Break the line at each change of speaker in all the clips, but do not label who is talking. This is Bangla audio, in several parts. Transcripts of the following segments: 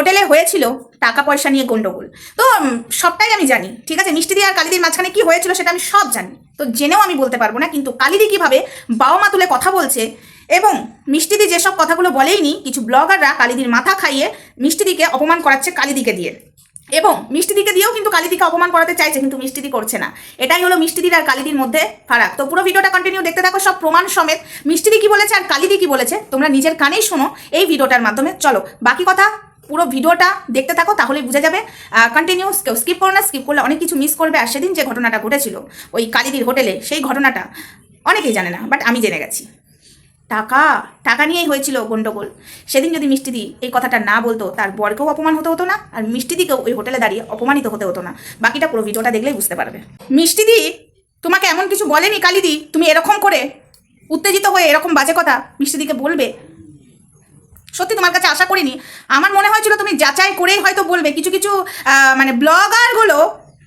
হোটেলে হয়েছিল টাকা পয়সা নিয়ে গন্ডগোল। তো সবটাই আমি জানি, ঠিক আছে? মিষ্টিদি আর কালিদির মাঝখানে কি হয়েছিল সেটা আমি সব জানি। তো জেনেও আমি বলতে পারব না, কিন্তু কালিদি কীভাবে বাবা মা তুলে কথা বলছে এবং মিষ্টিদি যেসব কথাগুলো বলেইনি, কিছু ব্লগাররা কালিদির মাথা খাইয়ে মিষ্টিদিকে অপমান করাচ্ছে কালিদিকে দিয়ে। এবং মিষ্টিদিকে দিয়েও কিন্তু কালিদিকে অপমান করাতে চাইছে, কিন্তু মিষ্টিদি করছে না। এটাই হলো মিষ্টিদির আর কালিদির মধ্যে ফারাক। তো পুরো ভিডিওটা কন্টিনিউ দেখতে থাকো, সব প্রমাণ সমেত। মিষ্টিদি কি বলেছে আর কালিদি কি বলেছে, তোমরা নিজের কানেই শোনো এই ভিডিওটার মাধ্যমে। চলো, বাকি কথা পুরো ভিডিওটা দেখতে থাকো, তাহলেই বুঝে যাবে। কন্টিনিউ স্কিপ করো না স্কিপ করলে অনেক কিছু মিস করবে। আর সেদিন যে ঘটনাটা ঘটেছিল, ওই কালিদির হোটেলে সেই ঘটনাটা অনেকেই জানে না বাট আমি জেনে গেছি। টাকা টাকা নিয়েই হয়েছিল গন্ডগোল। সেদিন যদি মিষ্টিদি এই কথাটা না বলতো, তার বরকেও অপমান হতে হতো না, আর মিষ্টিদিকেও ওই হোটেলে দাঁড়িয়ে অপমানিত হতে হতো না। বাকিটা পুরো ভিডিওটা দেখলেই বুঝতে পারবে। মিষ্টিদি তোমাকে এমন কিছু বলেনি কালিদি? তুমি এরকম করে উত্তেজিত হয়ে এরকম বাজে কথা মিষ্টিদিকে বলবে? সত্যি তোমার কাছে আশা করিনি। আমার মনে হয়েছিল তুমি যাচাই করেই হয়তো বলবে। কিছু কিছু মানে ব্লগারগুলো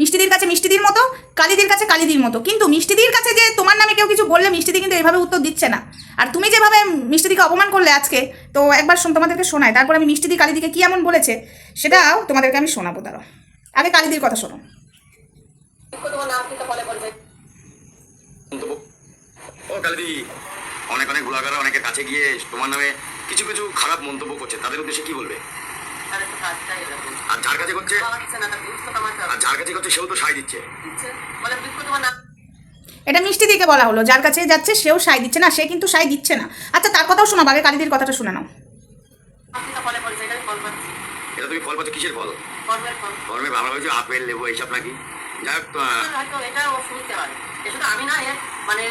মিষ্টিদির কাছে মিষ্টিদির মতো, কালিদির কাছে কালিদির মতো। কিন্তু মিষ্টিদির কাছে যে তোমার নামে কেউ কিছু বললে মিষ্টিদি কিন্তু এভাবে উত্তর দিচ্ছে না। আর তুমি যেভাবে মিষ্টিদিকে অপমান করলে আজকে, তো একবার শোন, তোমাদেরকে শোনাই। তারপর আমি মিষ্টিদি কালিদিকে কী এমন বলেছে, সেটাও তোমাদেরকে আমি শোনাবো, দাঁড়াও। আগে কালিদির কথা শোনো।
অনেক অনেক ব্লগাররা অনেকের কাছে গিয়ে তোমার নামে কিছু কিছু খারাপ মন্তব্য করছে তাদের উদ্দেশ্যে কি বলবে? আর যার কাছে করছে? আর যার কাছে করছে সেও তো সাই দিচ্ছে।
এটা মিষ্টিদিকে বলা হলো যার কাছে যাচ্ছে সেও সাই দিচ্ছে না সে কিন্তু সাই দিচ্ছে না। আচ্ছা তার কথাও শোনাবো আগে কালিদির কথাটা শুনে নাও।
এটা তুমি ফল পাচ্ছ কিসের ফল?
কর্মের ফল।
ভালো হয়েছে আপেল লেবু এইসব নাকি? যাই হোক আহ,
হয়তো এটা ও শুনতে পারে শুধু আমি না মানে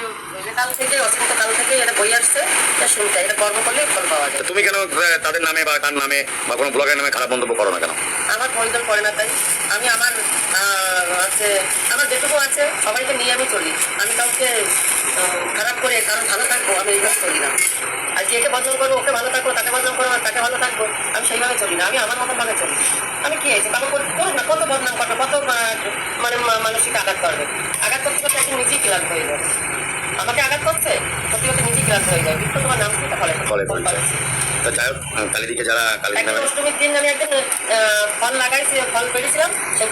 কাল থেকে অসংখ্য কাল থেকে এটা বই আসছে এটা শুনতে এটা কর্ম করলে ফল পাওয়া যায়
তুমি কেন তাদের নামে বা তার নামে বা কোনো ব্লগের নামে খারাপ মন্তব্য করো না কেন?
আমার প্রয়োজন পড়ে না তাই। আমি আমার আছে আমার যেটুকু আছে সবাইকে নিয়ে আমি চলি। আমি কাউকে খারাপ করে কারণ ভালো থাকব আমি এইভাবে চলি না। আর যে একে বদনাম করব ওকে ভালো থাকব তাকে বদনাম করব তাকে ভালো থাকব আমি সেইভাবে চলি না। আমি আমার মতো ভাবে চলি। আমি কি হয়েছে কারণ করুক না কত বদনাম করবে মানে মা- মানসিক আঘাত করবে। আঘাত করতে করতে একদিন নিজেই ক্লান্ত হয়ে যাবে। আমাকে আঘাত করছে সত্যি কথা নিজেই ক্লান্ত হয়ে যায় কিন্তু তোমার নাম কি? তা ফলে
ফলে যাই হোক আহ, যারা কালিদির
অষ্টমীর দিন আমি একদিন ফল লাগাইছি ফল সেই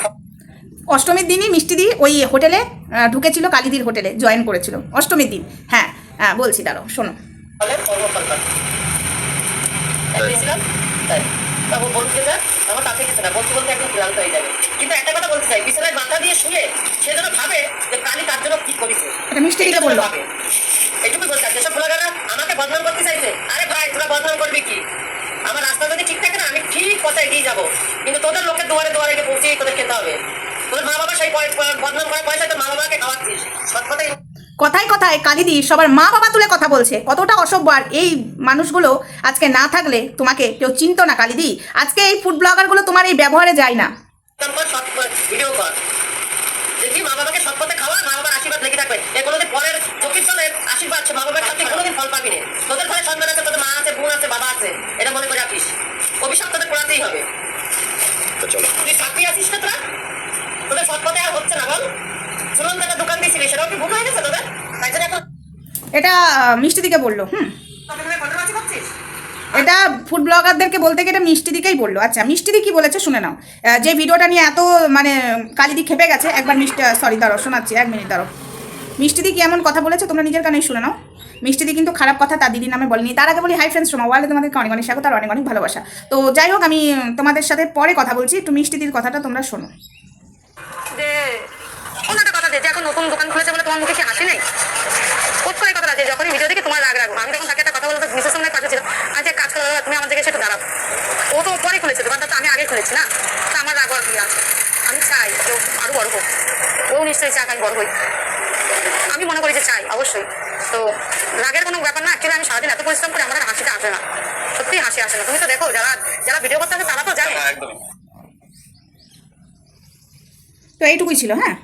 অষ্টমীর দিনই মিষ্টিদি ওই হোটেলে আহ, ঢুকেছিল কালীদির হোটেলে জয়েন করেছিল। অষ্টমীর দিন। হ্যাঁ হ্যাঁ বলছি দাঁড়ো শোনো।
তাই। তখন বলতে যা আমার তাতে কিছু না। বলতে বলতে একদম ক্লান্ত হয়ে যাবে। কিন্তু একটা কথা বলতে চাই বিছানায় মাথা দিয়ে শুয়ে সে যেন ভাবে যে কালি তার জন্য কি করেছে।
এটা মিষ্টিদিকে বলল
ভাবে। এইটুকু বলতে চাই যেসব ব্লগাররা আমাকে বদনাম করতে চাইছে আরে ভাই তোরা বদনাম করবি কি? আমার রাস্তা যদি ঠিক থাকে না আমি ঠিক পথে এগিয়ে যাব। কিন্তু তোদের লোকের দুয়ারে দুয়ারে গিয়ে পৌঁছেই তোদের খেতে হবে। তোদের মা বাবা সেই বদনাম করার পয়সা তোর মা বাবাকে খাওয়াচ্ছিস। সৎ কথাই
কথায় কথায় কালিদি সবার মা বাবা তুলে কথা বলছে। কতটা অসভ্য। আর এই মানুষগুলো আজকে না থাকলে তোমাকে কেউ চিনতো না কালিদি। আজকে এই ফুড ব্লগারগুলো তোমার এই ব্যবহারে যায় না।
মা বাবাকে পথে খাওয়া মা বাবার আশীর্বাদ লেগে থাকবে। এ কোনোদিন পরের চোখের জন্য আশীর্বাদ মা বাবার সাথে কোনোদিন ফল পাবি না। তোদের ঘরে সন্তান আছে তোদের মা আছে বোন আছে বাবা আছে এটা মনে করে রাখিস। অভিশাপ তোদের পড়াতেই হবে। তুই চাকরি আছিস না তোরা? তোদের সৎ পথে আর হচ্ছে না বল। সুরন দাদা দোকান দিয়েছিলি সেটাও কি ভুল হয়ে গেছে তোদের?
এটা আহ, মিষ্টিদিকে বলল। হুম। এটা ফুড ব্লগারদেরকে বলতে গিয়ে এটা মিষ্টি দিকেই বলল। আচ্ছা মিষ্টিদি কি বলেছে শুনে নাও। যে ভিডিওটা নিয়ে এত মানে কালিদি খেপে গেছে একবার মিষ্টি সরি দাঁড়ো শোনাচ্ছি এক মিনিট দাঁড়ো মিষ্টিদি কি এমন কথা বলেছে? তোমরা নিজের কানেই শুনে নাও। মিষ্টি মিষ্টিদি কিন্তু খারাপ কথা তার দিদির নামে বলেনি। তার আগে বলি হাই ফ্রেন্ডস শোনো ওয়ালে তোমাদেরকে অনেক অনেক স্বাগত আর অনেক অনেক ভালোবাসা। তো যাই হোক আমি তোমাদের সাথে পরে কথা বলছি। একটু মিষ্টি মিষ্টিদির কথাটা তোমরা শোনো।
কথা যে এখন নতুন দোকান খুলেছে বলে তোমার মুখে কি হাসি নেই কোথ করে কথা আছে যখনই রাগ রাখব আমি যখন তাকে একটা কথা বলতে মিসের সামনে পাশে ছিল। আজ এক কাজ করো দাদা, তুমি আমার দিকে এসে একটু দাঁড়াও। ও তো পরে খুলেছে দোকানটা তো আমি আগে খুলেছি না? তা আমার রাগ আর আছে? আমি চাই যে ও আরও বড় হোক। ও নিশ্চয়ই চাক আমি বড় হই। আমি মনে করি যে চাই অবশ্যই। তো রাগের কোনো ব্যাপার না অ্যাকচুয়ালি আমি সারাদিন এত পরিশ্রম করে আমার হাসিটা আসে না। সত্যিই হাসি আসে না। তুমি তো দেখো যারা যারা ভিডিও করতে আসে তারা তো জানে।
তো এইটুকুই ছিল হ্যাঁ?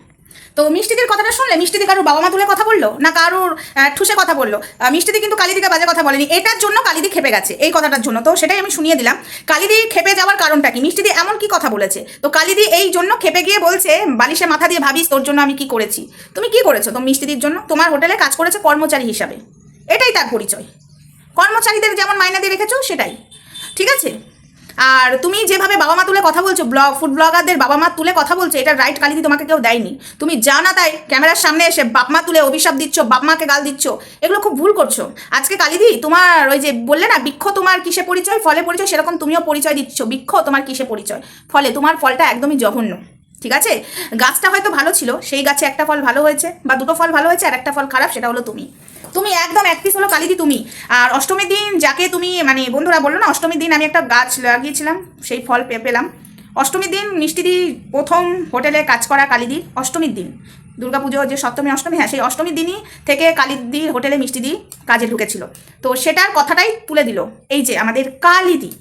তো মিষ্টিদির কথাটা শুনলে মিষ্টিদি কারোর বাবা মা তুলে কথা বলল? না কারোর ঠুসে কথা বলল? মিষ্টিদি কিন্তু কালিদিকে বাজে কথা বলেনি। এটার জন্য কালিদি খেপে গেছে, এই কথাটার জন্য। তো সেটাই আমি শুনিয়ে দিলাম। কালিদি খেপে যাওয়ার কারণটা কি? মিষ্টিদি এমন কি কথা বলেছে? তো কালিদি এই জন্য খেপে গিয়ে বলছে, বালিশে মাথা দিয়ে ভাবিস, তোর জন্য আমি কি করেছি? তুমি কি করেছ তো মিষ্টিদির জন্য? তোমার হোটেলে কাজ করেছে কর্মচারী হিসাবে। এটাই তার পরিচয়। কর্মচারীদের যেমন মাইনা দিয়ে রেখেছো, সেটাই। ঠিক আছে? আর তুমি যেভাবে বাবা মা তুলে কথা বলছো, ব্লগ ফুড ব্লগারদের বাবা মা তুলে কথা বলছো, এটা রাইট কালিদি তোমাকে কেউ দেয়নি। তুমি যা না তাই, ক্যামেরার সামনে এসে বাপ মা তুলে অভিশাপ দিচ্ছ, বাপ মাকে গাল দিচ্ছ, এগুলো খুব ভুল করছ। আজকে কালিদি, তোমার ওই যে বললে না, বৃক্ষ তোমার কিসে পরিচয়, ফলে পরিচয়, সেরকম তুমিও পরিচয় দিচ্ছ, বৃক্ষ তোমার কিসে পরিচয়? ফলে তোমার ফলটা একদমই জঘন্য। ঠিক আছে? গাছটা হয়তো ভালো ছিল, সেই গাছে একটা ফল ভালো হয়েছে, বা দুটো ফল ভালো হয়েছে, আর একটা ফল খারাপ, সেটা হলো তুমি। তুমি একদম এক পিস হলো কালিদি তুমি। আর অষ্টমীর দিন যাকে তুমি মানে বন্ধুরা বলল না, অষ্টমীর দিন আমি একটা গাছ লাগিয়েছিলাম, সেই ফল পেলাম। অষ্টমীর দিন মিষ্টিদি প্রথম হোটেলে কাজ করা কালিদির অষ্টমীর দিন। দুর্গাপুজো, যে সপ্তমী, অষ্টমী হ্যাঁ সেই অষ্টমীর দিনই থেকে কালিদির হোটেলে মিষ্টিদি কাজে ঢুকেছিল। তো সেটার কথাটাই তুলে দিল, এই যে আমাদের কালিদি।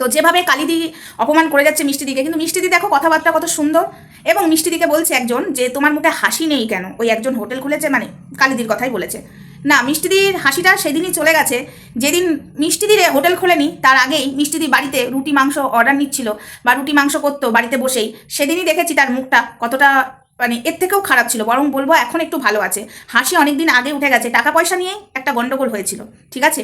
তো যেভাবে কালিদি অপমান করে যাচ্ছে মিষ্টিদিকে কিন্তু মিষ্টিদি দেখো কথাবার্তা কত সুন্দর। এবং মিষ্টিদিকে বলছে একজন যে তোমার মুখে হাসি নেই কেন? ওই একজন হোটেল খুলেছে মানে কালিদির কথাই বলেছে। না, মিষ্টিদির হাসিটা সেদিনই চলে গেছে। যেদিন মিষ্টিদিরে হোটেল খোলেনি, তার আগেই মিষ্টিদি বাড়িতে রুটি, মাংস অর্ডার নিচ্ছিল বা রুটি, মাংস করতো বাড়িতে বসেই। সেদিনই দেখেছি তার মুখটা কতটা মানে এর থেকেও খারাপ ছিল। বরং বলব এখন একটু ভালো আছে। হাসি অনেক দিন আগে উঠে গেছে। টাকা পয়সা নিয়েই একটা গণ্ডগোল হয়েছিল, ঠিক আছে?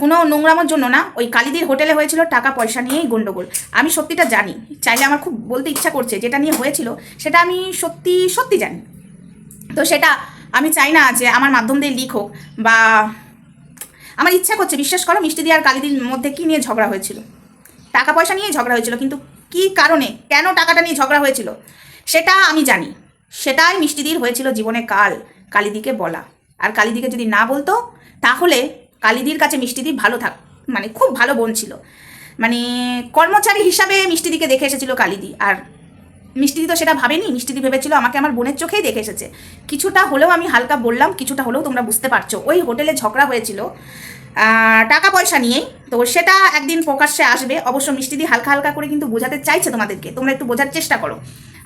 কোনো নোংরামোর জন্য না, ওই কালিদির হোটেলে হয়েছিল টাকা পয়সা নিয়েই গন্ডগোল। আমি সত্যিটা জানি। চাইলে আমার খুব বলতে ইচ্ছা করছে, যেটা নিয়ে হয়েছিল, সেটা আমি সত্যি সত্যি জানি। তো সেটা আমি চাই না যে আমার মাধ্যম দিয়ে লিক হোক বা আমার ইচ্ছা করছে, বিশ্বাস করো মিষ্টি দিয়ে আর কালিদির মধ্যে কী নিয়ে ঝগড়া হয়েছিল? টাকা পয়সা নিয়েই ঝগড়া হয়েছিল, কিন্তু কি কারণে, কেন টাকাটা নিয়ে ঝগড়া হয়েছিল? সেটা আমি জানি। সেটাই মিষ্টিদির হয়েছিল জীবনে কাল, কালিদিকে বলা। আর কালিদিকে যদি না বলতো, তাহলে কালিদির কাছে মিষ্টিদি ভালো থাক মানে খুব ভালো বোন ছিল। মানে কর্মচারী হিসাবে মিষ্টিদিকে দেখে এসেছিল কালিদি। আর মিষ্টিদি তো সেটা ভাবেনি মিষ্টিদি ভেবেছিল আমাকে আমার বোনের চোখেই দেখে এসেছে। কিছুটা হলেও আমি হালকা বললাম, কিছুটা হলেও তোমরা বুঝতে পারছ। ওই হোটেলে ঝগড়া হয়েছিল। টাকা পয়সা নিয়েই। তো সেটা একদিন প্রকাশ্যে আসবে। অবশ্য মিষ্টিদি হালকা হালকা করে কিন্তু বোঝাতে চাইছে তোমাদেরকে। তোমরা একটু বোঝার চেষ্টা করো।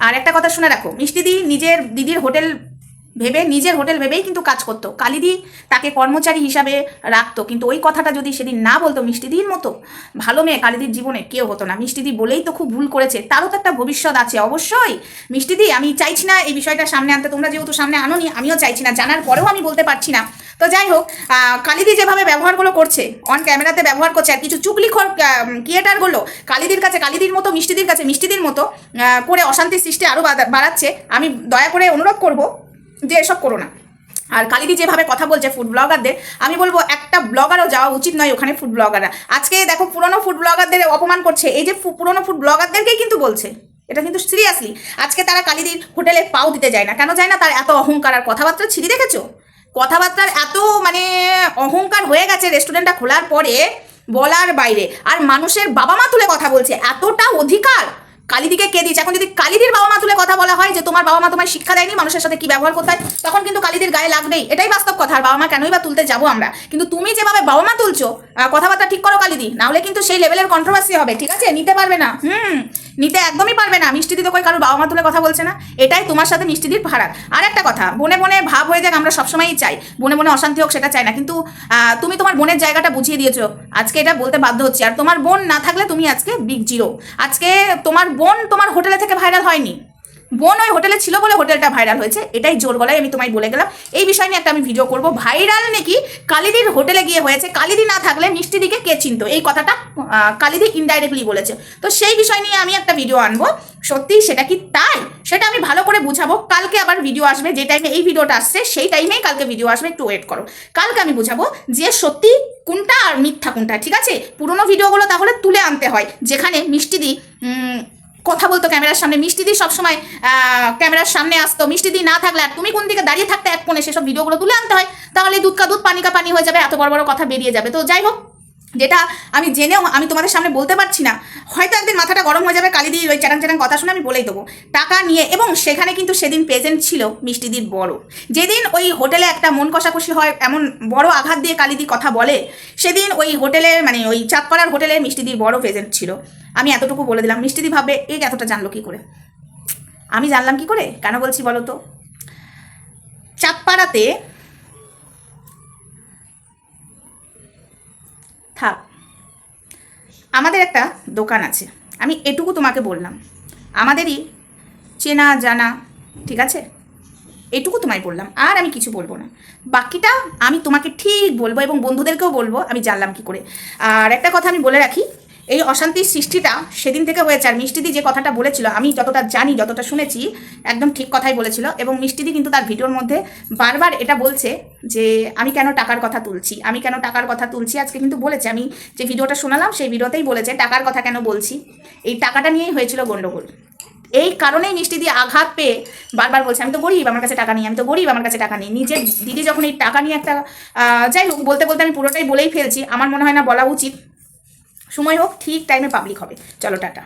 আর একটা কথা শুনে রাখো মিষ্টিদি নিজের দিদির হোটেল ভেবে নিজের হোটেল ভেবেই কিন্তু কাজ করতো। কালিদি তাকে কর্মচারী হিসাবে রাখতো, কিন্তু ওই কথাটা যদি সেদিন না বলতো মিষ্টিদির মতো, ভালো মেয়ে কালিদির জীবনে কেউ হতো না। মিষ্টিদি বলেই তো খুব ভুল করেছে, তারও তো একটা ভবিষ্যৎ আছে অবশ্যই। মিষ্টিদি, আমি চাইছি না এই বিষয়টা সামনে আনতে, তোমরা যেহেতু সামনে আনোনি, আমিও চাইছি না, জানার পরেও আমি বলতে পারছি না। তো যাই হোক কালিদি যেভাবে ব্যবহারগুলো করছে অন ক্যামেরাতে ব্যবহার করছে, আর কিছু চুগলিখোর ক্রিয়েটারগুলো কালিদির কাছে, কালিদির মতো, মিষ্টিদির কাছে, মিষ্টিদির মতো করে অশান্তি সৃষ্টি আরও বাড়াচ্ছে। আমি দয়া করে অনুরোধ করব যে এসব করো না। আর কালিদি যেভাবে কথা বলছে ফুড ব্লগারদের আমি বলব একটা ব্লগারও যাওয়া উচিত নয় ওখানে ফুড ব্লগাররা আজকে দেখো পুরনো ফুড ব্লগারদের অপমান করছে, এই যে পুরনো ফুড ব্লগারদেরকেই কিন্তু বলছে। এটা কিন্তু সিরিয়াসলি আজকে তারা কালিদির হোটেলে পাও দিতে যায় না। কেন যায় না? তার এত অহংকার আর কথাবার্তা ছিঁড়ি দেখেছ? কথাবার্তার এত মানে অহংকার হয়ে গেছে রেস্টুরেন্টটা খোলার পরে বলার বাইরে। আর মানুষের বাবা মা তুলে কথা বলছে, এতটা অধিকার। কালিদিকে কে দিয়েছে? এখন যদি কালিদির বাবা মা তুলে কথা বলা হয় যে তোমার বাবা মা তোমার শিক্ষা দেয়নি, মানুষের সাথে কি ব্যবহার করতে হয়, তখন কিন্তু কালিদির গায়ে লাগবেই। এটাই বাস্তব কথা। আর বাবা মা কেনই বা তুলতে যাব আমরা? কিন্তু তুমি যেভাবে বাবা মা তুলছো কথাবার্তা ঠিক করো কালিদি, নাহলে কিন্তু সেই লেভেলের কন্ট্রোভার্সি হবে, ঠিক আছে? নিতে পারবে না। হুম। নিতে একদমই পারবে না। মিষ্টি তো কই কারও বাবা মা তুলে কথা বলছে না? এটাই তোমার সাথে মিষ্টি দিদির ভাড়া। আর একটা কথা, বনে বনে ভাব হয়ে যাক, আমরা সবসময়ই চাই। বনে বনে অশান্তি হোক, সেটা চাই না। কিন্তু তুমি তোমার বোনের জায়গাটা বুঝিয়ে দিয়েছ। আজকে এটা বলতে বাধ্য হচ্ছি। আর তোমার বোন না থাকলে তুমি আজকে বিগ জিরো। আজকে তোমার বোন তোমার হোটেলে থেকে ভাইরাল হয়নি। বোন ওই হোটেলে ছিল বলে হোটেলটা ভাইরাল হয়েছে এটাই জোর গলায় আমি তোমায় বলে গেলাম। এই বিষয় নিয়ে একটা আমি ভিডিও করব। ভাইরাল নাকি কালিদির হোটেলে গিয়ে হয়েছে? কালিদি না থাকলে মিষ্টিদিকে কে চিনতো? এই কথাটা কালিদি ইনডাইরেক্টলি বলেছে। তো সেই বিষয় নিয়ে আমি একটা ভিডিও আনব। সত্যি সেটা কি তাই? সেটা আমি ভালো করে বুঝাবো। কালকে আবার ভিডিও আসবে যে টাইমে এই ভিডিওটা আসছে সেই টাইমেই কালকে ভিডিও আসবে। একটু ওয়েট করো। কালকে আমি বুঝাবো যে সত্যি কোনটা আর মিথ্যা কোনটা ঠিক আছে? পুরোনো ভিডিওগুলো তাহলে তুলে আনতে হয় যেখানে মিষ্টিদি উম, কথা বলতো ক্যামেরার সামনে। মিষ্টি মিষ্টিদি সবসময় ক্যামেরার সামনে আসতো। মিষ্টি মিষ্টিদি না থাকলে আর তুমি কোন দিকে দাঁড়িয়ে থাকতে এক কোণে সেসব ভিডিওগুলো তুলে আনতে হয়? তাহলে দুধ কা দুধ, পানি কা পানি হয়ে যাবে, এত বড় বড় কথা বেরিয়ে যাবে। তো যাই হোক যেটা আমি জেনেও আমি তোমাদের সামনে বলতে পারছি না, হয়তো একদিন মাথাটা গরম হয়ে যাবে কালিদি ওই চ্যাটাং চ্যাটাং কথা শুনে আমি বলেই দেবো। টাকা নিয়ে এবং সেখানে কিন্তু সেদিন প্রেজেন্ট ছিল মিষ্টিদির বড়। যেদিন ওই হোটেলে একটা মন কষাকষি হয়, এমন বড় আঘাত দিয়ে কালিদি কথা বলে, সেদিন ওই হোটেলে মানে ওই চাঁদপাড়ার হোটেলে মিষ্টিদির বড় প্রেজেন্ট ছিল। আমি এতটুকু বলে দিলাম। মিষ্টিদি ভাবে এই এতটা জানলো কি করে? আমি জানলাম কি করে? কেন বলছি বলো তো? চাঁদপাড়াতে থাক। আমাদের একটা দোকান আছে। আমি এটুকু তোমাকে বললাম। আমাদেরই চেনা, জানা, ঠিক আছে? এটুকু তোমায় বললাম। আর আমি কিছু বলব না। বাকিটা আমি তোমাকে ঠিক বলব এবং বন্ধুদেরকেও বলব। আমি জানলাম কি করে। আর একটা কথা আমি বলে রাখি এই অশান্তির সৃষ্টিটা সেদিন থেকে হয়েছে। আর মিষ্টিদি যে কথাটা বলেছিল, আমি যতটা জানি, যতটা শুনেছি, একদম ঠিক কথাই বলেছিল। এবং মিষ্টিদি কিন্তু তার ভিডিওর মধ্যে বারবার এটা বলছে যে, আমি কেন টাকার কথা তুলছি? আমি কেন টাকার কথা তুলছি? আজকে কিন্তু বলেছে। আমি যে ভিডিওটা শোনালাম, সেই ভিডিওতেই বলেছে, টাকার কথা কেন বলছি? এই টাকাটা নিয়েই হয়েছিল গণ্ডগোল এই কারণেই মিষ্টি দিয়ে আঘাত পেয়ে বারবার বলছে, আমি তো গরিব, আমার কাছে টাকা নেই, আমি তো গরিব, আমার কাছে টাকা নেই। নিজের দিদি যখন এই টাকা নিয়ে একটা যাই হোক, বলতে বলতে আমি পুরোটাই বলেই ফেলছি। আমার মনে হয় না বলা উচিত। সময় হোক ঠিক টাইমে পাবলিক হবে। চলো টাটা।